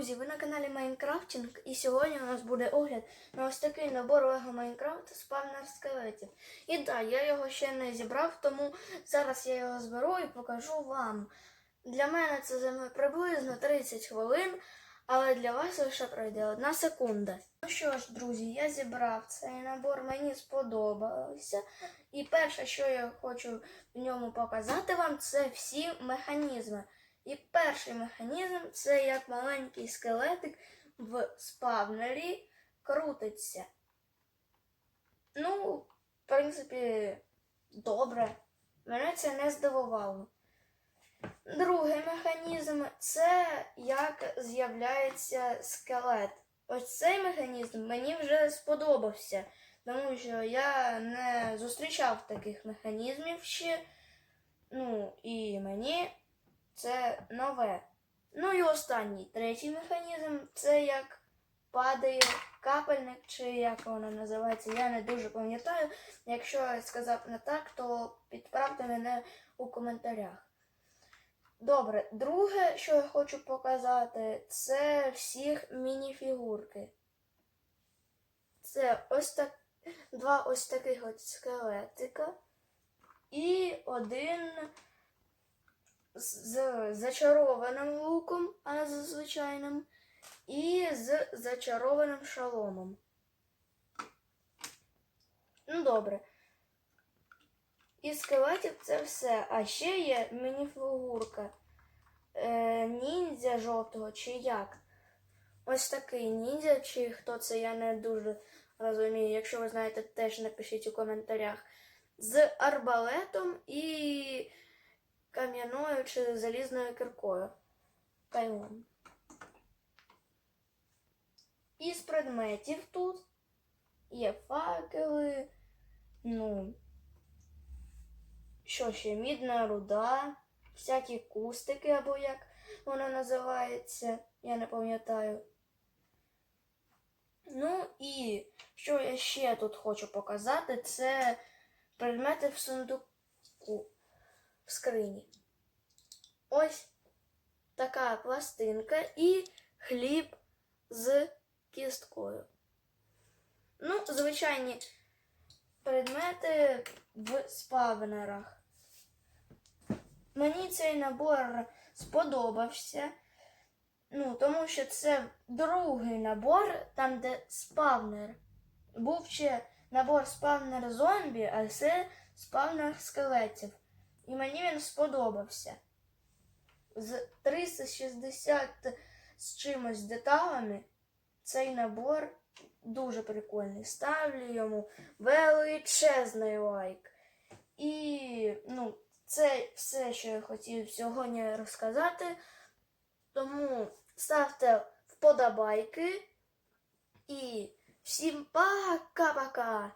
Друзі, ви на каналі Майнкрафтінг і сьогодні у нас буде огляд на ось такий набор Лего Майнкрафт спавнер скелетів. І так, я його ще не зібрав, тому зараз я його зберу і покажу вам. Для мене це займе приблизно 30 хвилин, але для вас лише пройде одна секунда. Ну що ж, друзі, я зібрав цей набор, мені сподобався. І перше, що я хочу в ньому показати вам, це всі механізми. І перший механізм це як маленький скелетик в спавнері крутиться. Ну, в принципі, добре. Мене це не здивувало. Другий механізм це як з'являється скелет. Ось цей механізм мені вже сподобався, тому що я не зустрічав таких механізмів ще. Ну, і мені це нове. Ну і останній третій механізм це як падає капельник, чи як воно називається, я не дуже пам'ятаю. Якщо я сказав не так, то підправте мене у коментарях. Добре, друге, що я хочу показати, це всіх мініфігурки. Це ось так, два ось таких от скелетика і один з зачарованим луком, а не звичайним, і з зачарованим шаломом. Ну, добре. І скелетів це все. А ще є мініфігурка е, ніндзя жовтого чи як. Ось такий ніндзя, чи хто це, я не дуже розумію. Якщо ви знаєте, теж напишіть у коментарях. З арбалетом і кам'яною чи залізною киркою. Кайлом. Із предметів тут є факели, ну, що ще, мідна руда, всякі кустики, або як воно називається, я не пам'ятаю. Ну і що я ще тут хочу показати, це предмети в сундуку в скрині. Ось така пластинка і хліб з кісткою. Ну, звичайні предмети в спавнерах. Мені цей набор сподобався. Ну, тому що це другий набор, там, де спавнер. Був ще набор спавнер зомбі, а це спавнер скелетів. І мені він сподобався. З 360 з чимось деталями цей набор дуже прикольний. Ставлю йому величезний лайк. І ну, це все, що я хотів сьогодні розказати. Тому ставте вподобайки і всім пока-пока!